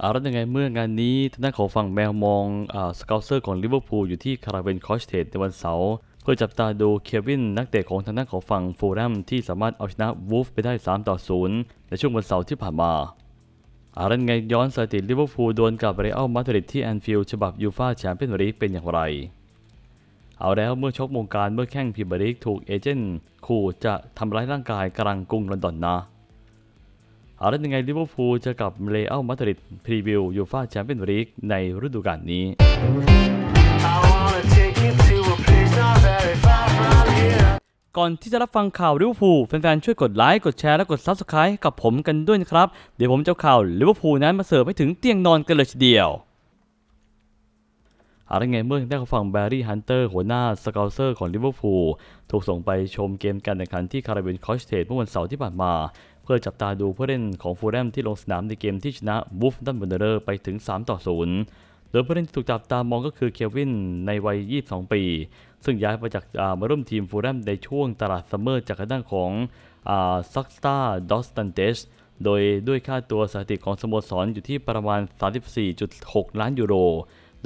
เอาล้วยังไงเมื่องานนี้ทางด้านของฝั่งแมวมองอ่าสเกลเซอร์ของลิเวอร์พูลอยู่ที่คาราเวนคอชเทดในวันเสาร์เพื่อจับตาดูเควินนักเตะของทางด้านของฝั่งฟูลแลมที่สามารถเอาชนะวูฟไปได้ 3 ต่อ 0 ในช่วงวันเสาร์ที่ผ่านมาอาแล้วยังไงย้อนสถิติลิเวอร์พูลดวลกับเรอัลมาดริดที่แอนฟิลด์ฉบับยูฟาแชมเปี้ยนส์ลีกเป็นอย่างไร เอาแล้วเมื่อชกวงการเมื่อแข่งพรีเมียร์ลีกถูกเอเจนต์ขู่จะทำร้ายร่างกายกลางกรุงลอนดอนนะ เอาแล้วยังไงลิเวอร์พูลเจอกับเรอัลมาดริดพรีวิวยูฟาแชมเปี้ยนส์ลีกในฤดูกาลนี้ ก่อนที่จะรับฟังข่าวลิเวอร์พูลแฟนๆ ช่วยกดไลค์ กดแชร์ และกด Subscribe กับผมกันด้วยนะครับ เดี๋ยวผมจะข่าวลิเวอร์พูลนั้นมาเสิร์ฟให้ถึงเตียงนอนกันเลยทีเดียวอาละไงเมื่อทางด้านของฝั่งแบร์รี่ฮันเตอร์หัวหน้าสเกลเซอร์ของลิเวอร์พูลถูกส่งไปชมเกมการแข่งขันที่คาราเบนคอชเทดเมื่อวันเสาร์ที่ผ่านมา เพื่อจับตาดูผู้เล่นของฟูลแลมที่ลงสนามในเกมที่ชนะบูฟดันเบนเดอร์ไปถึง 3 ต่อ 0 โดยผู้เล่นที่ถูกจับตามองก็คือเควินในวัย 22 ปี ซึ่งย้ายมาจากามาร่วมทีมฟูลแลมในช่วงตลาดซัมเมอร์จากทางด้านของซักสตาดอสตันเดชโดยด้วยค่าตัวสถิติของสโมสรอยู่ที่ประมาณ 34.6 ล้านยูโร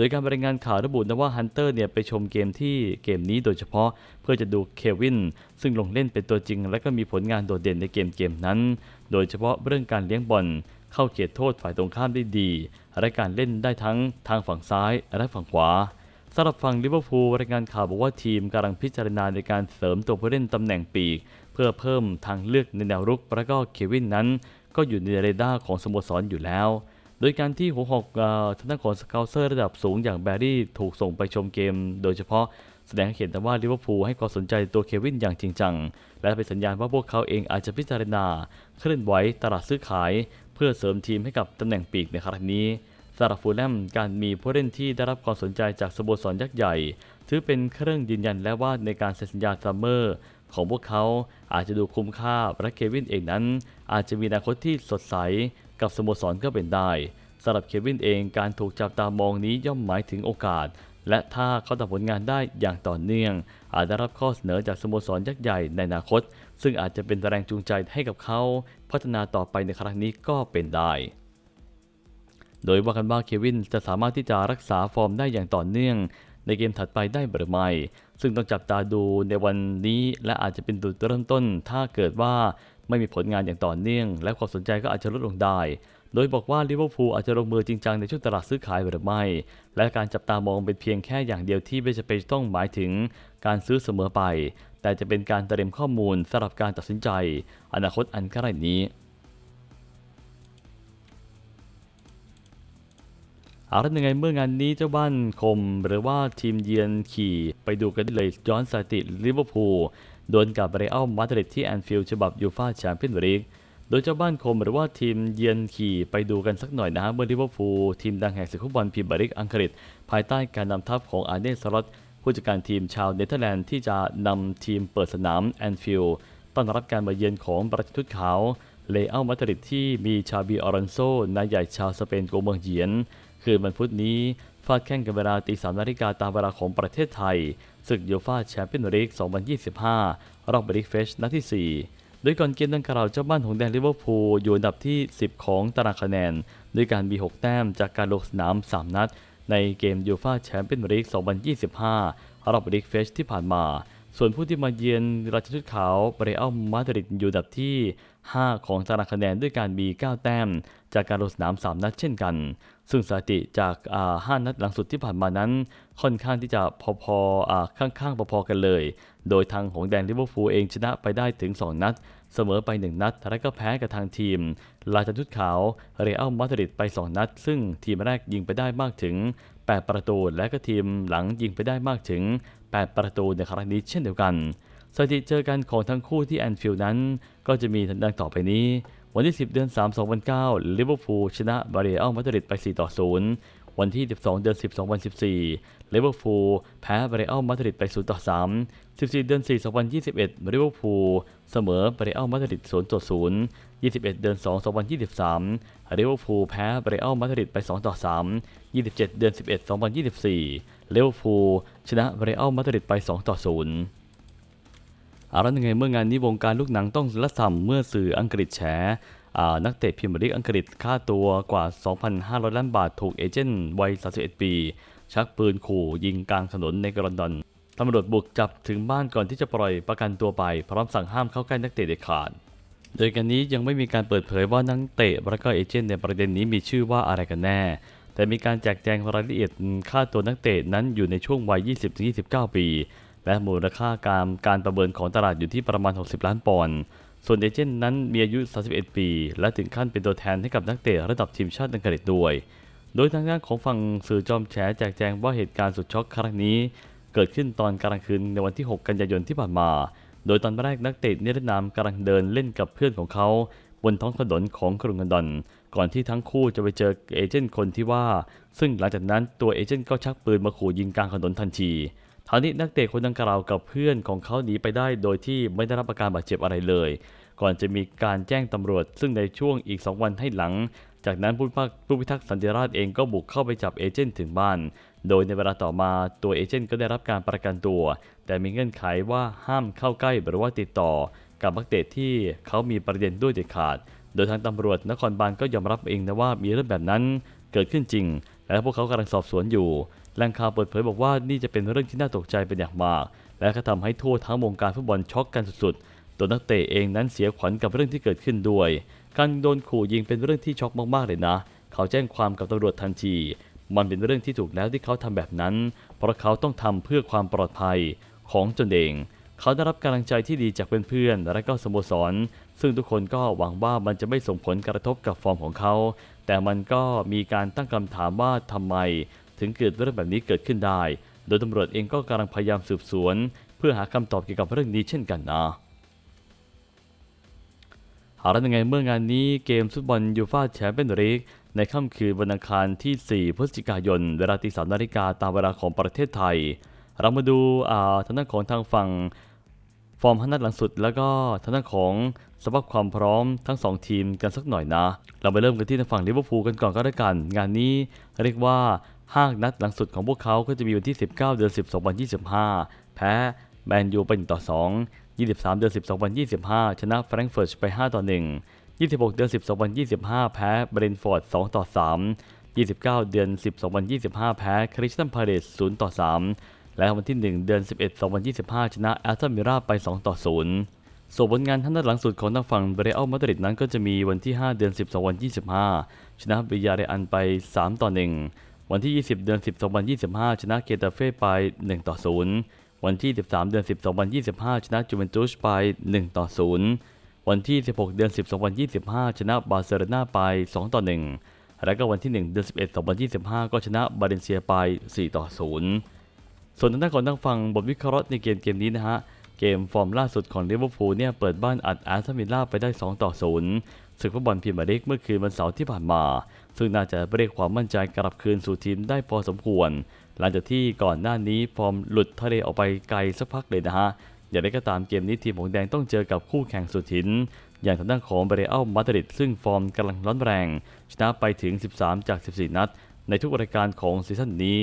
ดยการรายงานข่าวระบุนะว่าฮันเตอร์เนี่ยไปชมเกมที่เกมนี้โดยเฉพาะเพื่อจะดูเควิน ซึ่งลงเล่นเป็นตัวจริง และก็มีผลงานโดดเด่นในเกมเกมนั้น โดยเฉพาะเรื่องการเลี้ยงบอลเข้าเขตโทษฝ่ายตรงข้ามได้ดีและการเล่นได้ทั้งทางฝั่งซ้ายและฝั่งขวาสำหรับฝั่งลิเวอร์พูลรายงานข่าวบอกว่าทีมกำลังพิจารณาในการเสริมตัวผู้เล่นตำแหน่งปีก เพื่อเพิ่มทางเลือกในแนวรุกและก็เควินนั้น ก็อยู่ในเรดาร์ของสโมสรอยู่แล้ว โดยการที่หัวหอกทางด้านของสเกลเซอร์ระดับสูงอย่างแบร์รี่ถูกส่งไปชมเกม โดยเฉพาะแสดงให้เห็นว่าลิเวอร์พูลให้ความสนใจตัวเควินอย่างจริงจัง และเป็นสัญญาณว่าพวกเขาเองอาจจะพิจารณา เคลื่อนไหวตลาดซื้อขาย เพื่อเสริมทีมให้กับตำแหน่งปีกในครั้งนี้สำหรับฟูลแลมการมีผู้เล่นที่ได้รับความสนใจจากสโมสรยักษ์ใหญ่ ถือเป็นเครื่องยืนยันแล้วว่าในการเซ็นสัญญาซัมเมอร์ของพวกเขาอาจจะดูคุ้มค่าและเควินเองนั้น อาจจะมีอนาคตที่สดใส กับสโมสรก็เป็นได้สำหรับเควินเองการถูกจับตามองนี้ย่อมหมายถึงโอกาส และถ้าเขาทำผลงานได้อย่างต่อเนื่อง อาจได้รับข้อเสนอจากสโมสรยักษ์ใหญ่ในอนาคต ซึ่งอาจจะเป็นแรงจูงใจให้กับเขา พัฒนาต่อไปในครั้งนี้ก็เป็นได้โดยว่ากันว่าเควินจะสามารถที่จะรักษาฟอร์มได้อย่างต่อเนื่อง ในเกมถัดไปได้หรือไม่ ซึ่งต้องจับตาดูในวันนี้และอาจจะเป็นจุดเริ่มต้น ถ้าเกิดว่า ไม่มีผลงานอย่างต่อเนื่อง และความสนใจก็อาจจะลดลงได้ โดยบอกว่าลิเวอร์พูลอาจจะลงมือจริงจังในช่วงตลาดซื้อขายหรือไม่ และการจับตามองเป็นเพียงแค่อย่างเดียวที่ไม่จะเป็นต้องหมายถึงการซื้อเสมอไป แต่จะเป็นการเตรียมข้อมูลสำหรับการตัดสินใจ อนาคตอันใกล้นี้เอาละยังไงเมื่องานนี้เจ้าบ้านคม หรือว่าทีมเยือนขี่ ไปดูกันเลยย้อนสถิติลิเวอร์พูล ดวลกับเรอัลมาดริดที่แอนฟิลด์ฉบับยูฟาแชมเปี้ยนลีกโดยเจ้าบ้านคมหรือว่าทีมเยือนขี่ไปดูกันสักหน่อยนะฮะเมื่อลิเวอร์พูลทีมดังแห่งศึกฟุตบอลพรีเมียร์ลีกอังกฤษ ภายใต้การนำทัพของอาร์เนสลอตผู้จัดการทีมชาวเนเธอร์แลนด์ที่จะนำทีมเปิดสนามแอนฟิลด์ต้อนรับการมาเยือนของประตูทุดขาวเลอัลมาดริดที่มีชาบีออรันโซนายใหญ่ชาวสเปนโกเมืองเยียน คืนวันพุธนี้ฟาดแข่งกันเวลาตีสามนาฬิกาตามเวลาของประเทศไทย ศึกยูฟาแชมเปี้ยนส์ลีก 2025 รอบบิ๊กเฟชนัดที่ 4 โดยก่อนเกมดังกล่าวเจ้าบ้านของแดนลิเวอร์พูลอยู่อันดับที่ 10 ของตารางคะแนน ด้วยการมี 6 แต้มจากการลงสนาม 3 นัด ในเกมยูฟาแชมเปี้ยนส์ลีก 2025 รอบบิ๊กเฟชที่ผ่านมาส่วนผู้ที่มาเยือนราชชุดขาวเรอัลมาดริดอยู่อันดับที่ 5 ของตารางคะแนนด้วยการมี 9 แต้ม จากการลงสนาม 3 นัดเช่นกัน ซึ่งสถิติจากอ่า5นัดหลังสุดที่ผ่านมานั้น ค่อนข้างที่จะพอๆอ่าข้างๆพอๆกันเลย โดยทางของแดนลิเวอร์พูลเองชนะไปได้ถึง 2 นัด เสมอไป 1 นัด และก็แพ้กับทางทีมราชชุดขาว เรอัลมาดริดไป 2 นัด ซึ่งทีมแรกยิงไปได้มากถึง 8 ประตู และก็ทีมหลังยิงไปได้มากถึง 8 ประตูในครั้งนี้เช่นเดียวกันสถิติเจอกันของทั้งคู่ที่แอนฟิลด์นั้น ก็จะมีดังต่อไปนี้ วันที่ 10 เดือน 3 2009 ลิเวอร์พูลชนะบาเรอัลมาดริดไป 4 ต่อ 0 วันที่ 12 เดือน 10 2014 ลิเวอร์พูลแพ้บาเรอัลมาดริดไป 0 ต่อ 3 14 เดือน 4 2021 ลิเวอร์พูลเสมอบาเรอัลมาดริด 0 ต่อ 0 21 เดือน 2 2023 ลิเวอร์พูลแพ้บาเรอัลมาดริดไป 2 ต่อ 3 27 เดือน 11 2024 ลิเวอร์พูลชนะบาเรอัลมาดริดไป 2 ต่อ 0 เอาละยังไงเมื่องานนี้วงการลูกหนังต้องละส่ำเมื่อสื่ออังกฤษแฉอ่นักเตะพรีเมียร์ลีกอังกฤษค่าตัวกว่า 2,500 ล้านบาทถูกเอเจนต์วัย 31 ปี ชักปืนขู่ยิงกลางถนนในกรอนดอนตำรวจบุกจับถึงบ้านก่อนที่จะปล่อยประกันตัวไป พร้อมสั่งห้ามเข้าใกล้นักเตะเด็ดขาด โดยกันนี้ยังไม่มีการเปิดเผยว่านักเตะและก็เอเจนต์ในประเด็นนี้มีชื่อว่าอะไรกันแน่ แต่มีการแจกแจงรายละเอียดค่าตัวนักเตะนั้นอยู่ในช่วงวัย 20-29 ปี และมูลค่าการการประเมินของตลาดอยู่ที่ประมาณ 60 ล้านปอนด์ ส่วนเอเจนต์นั้นมีอายุ 31 ปี และถึงขั้นเป็นตัวแทนให้กับนักเตะระดับทีมชาติอังกฤษด้วย โดยทางด้านของฝั่งสื่อจอมแฉแจกแจงว่าเหตุการณ์สุดช็อกครั้งนี้ เกิดขึ้นตอนกลางคืนในวันที่ 6 กันยายนที่ผ่านมา โดยตอนแรกนักเตะนิรนามกำลังเดินเล่นกับเพื่อนของเขา บนท้องถนนของกรุงลอนดอน ก่อนที่ทั้งคู่จะไปเจอเอเจนต์คนที่ว่า ซึ่งหลังจากนั้นตัวเอเจนต์ก็ชักปืนมาขู่ยิงกลางถนนทันที ทางนี้นักเตะคนดังกล่าวกับเพื่อนของเขาหนีไปได้ โดยที่ไม่ได้รับอาการบาดเจ็บอะไรเลย ก่อนจะมีการแจ้งตำรวจ ซึ่งในช่วงอีก 2 วันให้หลัง จากนั้นผู้พิพากผู้พิทักษ์สันติราษฎร์เองก็บุกเข้าไปจับเอเจนต์ถึงบ้าน โดยในเวลาต่อมาตัวเอเจนต์ก็ได้รับการประกันตัว แต่มีเงื่อนไขว่าห้ามเข้าใกล้หรือว่าติดต่อ กับนักเตะที่เขามีประเด็นด้วยเด็ดขาด โดยทางตำรวจนครบาลก็ยอมรับเองนะว่ามีเรื่องแบบนั้นเกิดขึ้นจริง และพวกเขากำลังสอบสวนอยู่แหล่งข่าวเปิดเผยบอกว่านี่จะเป็นเรื่องที่น่าตกใจเป็นอย่างมาก และก็ทำให้ทั่วทั้งวงการฟุตบอลช็อกกันสุดๆ ตัวนักเตะเองนั้นเสียขวัญกับเรื่องที่เกิดขึ้นด้วย การโดนขู่ยิงเป็นเรื่องที่ช็อกมากๆเลยนะ เขาแจ้งความกับตำรวจทันที มันเป็นเรื่องที่ถูกแล้วที่เขาทำแบบนั้น เพราะเขาต้องทำเพื่อความปลอดภัยของตนเอง เขาได้รับกำลังใจที่ดีจากเพื่อนๆและก็สโมสร ซึ่งทุกคนก็หวังว่ามันจะไม่ส่งผลกระทบกับฟอร์มของเขา แต่มันก็มีการตั้งคำถามว่าทำไม ถึงเกิดเรื่องแบบนี้เกิดขึ้นได้ โดยตำรวจเองก็กำลังพยายามสืบสวน เพื่อหาคำตอบเกี่ยวกับเรื่องนี้เช่นกันนะหากแล้วยังไงเมื่องานนี้เกมฟุตบอลยูฟ่าแชมเปี้ยนส์ลีกในค่ำคืนวันอังคารที่ 4 พฤศจิกายน เวลาตีสามนาฬิกาตามเวลาของประเทศไทย เรามาดูอ่าทางด้านของทางฝั่ง ฟอร์มห้านัดหลังสุด แล้วก็ทางด้านของสภาพความพร้อมทั้ง 2 ทีมกันสักหน่อยนะ เราไปเริ่มกันที่ทางฝั่งลิเวอร์พูลกันก่อนก็ได้กัน งานนี้เรียกว่าห้านัดหลังสุดของพวกเขาก็จะมีวันที่ 19 เดือน 10 2025 แพ้แมนยูไป1ต่อ 2 23 เดือน 10 2025 ชนะแฟรงก์เฟิร์ตไป 5 ต่อ 1 26 เดือน 10 2025 แพ้เบรนฟอร์ด 2 ต่อ 3 29 เดือน 10 2025 แพ้คริสตันพาเลส0ต่อ 3 และวันที่ 1 เดือน 11 2025 ชนะแอสตันวิลล่าไป 2 ต่อ 0 ส่วนผลงานท่านด้านหลังสุดของทางฝั่งเบรอัลมาดริดนั้นก็จะมีวันที่ 5 เดือน 10 2025 ชนะบิยาเรอันไป 3 ต่อ 1 วันที่ 20 เดือน 10 2025 ชนะเกตาเฟ่ไป 1 ต่อ 0 วันที่ 13 เดือน 10 2025 ชนะจูเวนตุสไป 1 ต่อ 0 วันที่ 16 เดือน 10 2025 ชนะบาร์เซโลนาไป 2 ต่อ 1 และก็วันที่ 1 เดือน 11 2025 ก็ชนะบาเลนเซียไป 4 ต่อ 0 ส่วนทางด้านของทางฝั่งบทวิเคราะห์ในเกมเกมนี้นะฮะ เกมฟอร์มล่าสุดของลิเวอร์พูลเนี่ยเปิดบ้านอัดแอสตันวิลล่าไปได้ 2 ต่อ 0 ศึกฟุตบอลพรีเมียร์ลีกเมื่อคืนวันเสาร์ที่ผ่านมา ซึ่งน่าจะเรียกความมั่นใจกลับคืนสู่ทีมได้พอสมควร หลังจากที่ก่อนหน้านี้ฟอร์มหลุดทะเลออกไปไกลสักพักเลยนะฮะ อย่างไรก็ตามเกมนี้ทีมหงแดงต้องเจอกับคู่แข่งสุดหิน อย่างทางด้านของเบเรอัลมาดริดซึ่งฟอร์มกำลังร้อนแรง ชนะไปถึง 13 จาก 14 นัดในทุกรายการของซีซั่นนี้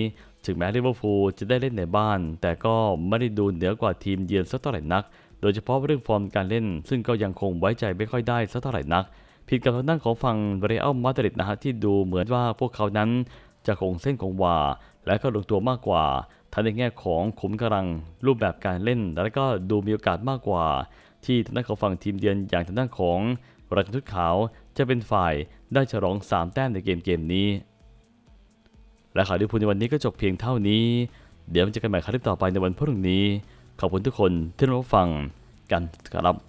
ถึงแม้ลิเวอร์พูลจะได้เล่นในบ้าน แต่ก็ไม่ได้ดูเหนือกว่าทีมเยือนสักเท่าไหร่นัก โดยเฉพาะเรื่องฟอร์มการเล่น ซึ่งก็ยังคงไว้ใจไม่ค่อยได้สักเท่าไหร่นัก ผิดกับทางด้านของฝั่งเรอัลมาดริดนะฮะที่ดูเหมือนว่าพวกเขานั้นจะคงเส้นคงวา และก็ลงตัวมากกว่าทั้งในแง่ของขุมกำลังรูปแบบการเล่น และก็ดูมีโอกาสมากกว่า ที่ทางด้านของฝั่งทีมเยือนอย่างทางด้านของราชนุชขาวจะเป็นฝ่ายได้ฉลอง 3 แต้มในเกมเกมนี้ และข่าวที่พูดในวันนี้ก็จบเพียงเท่านี้ เดี๋ยวมาเจอกันใหม่คลิปต่อไปในวันพรุ่งนี้ ขอบคุณทุกคนที่รับฟังกันครับ